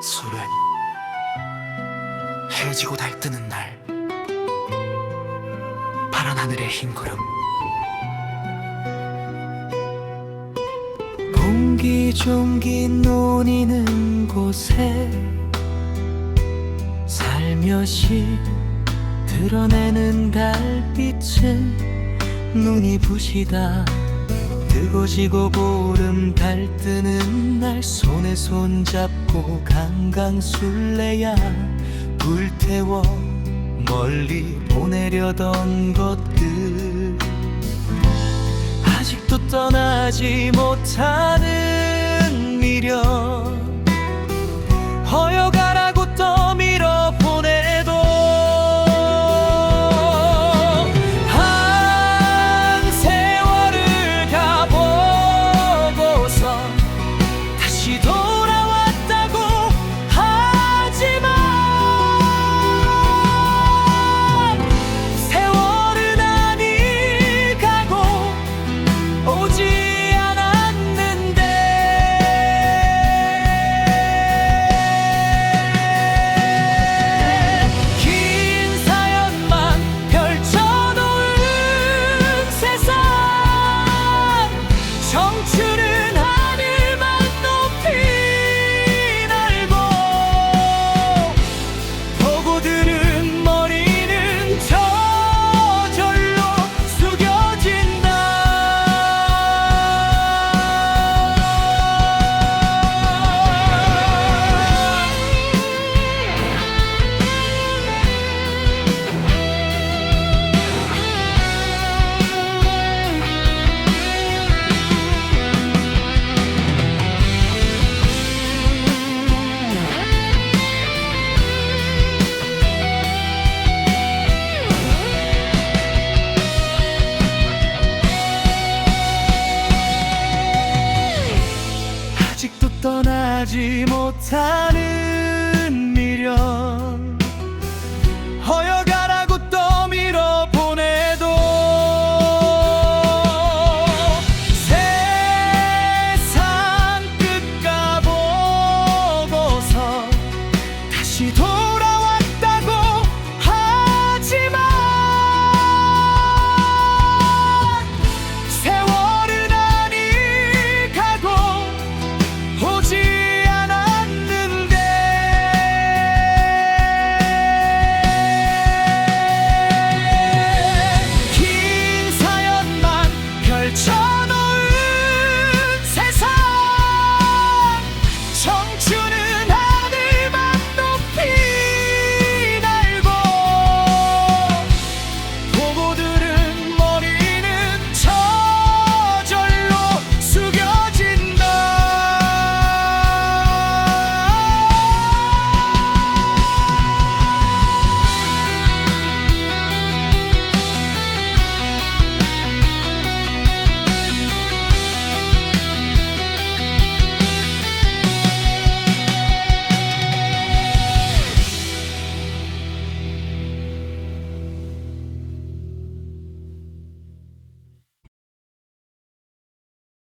소래 헤어지고 달뜨는 날 파란 하늘의 흰 구름. 옹기종기 논이는 곳에 살며시 드러내는 달빛은 눈이 부시다 뜨고 지고 보름 달 뜨는 날 손에 손 잡고 강강술래야 불태워 멀리 보내려던 것들. 아직도 떠나지 못하는 미련 하지 못하는 미련. 허여가라고 떠밀어 보내도 세상 끝가 보고서 다시 돌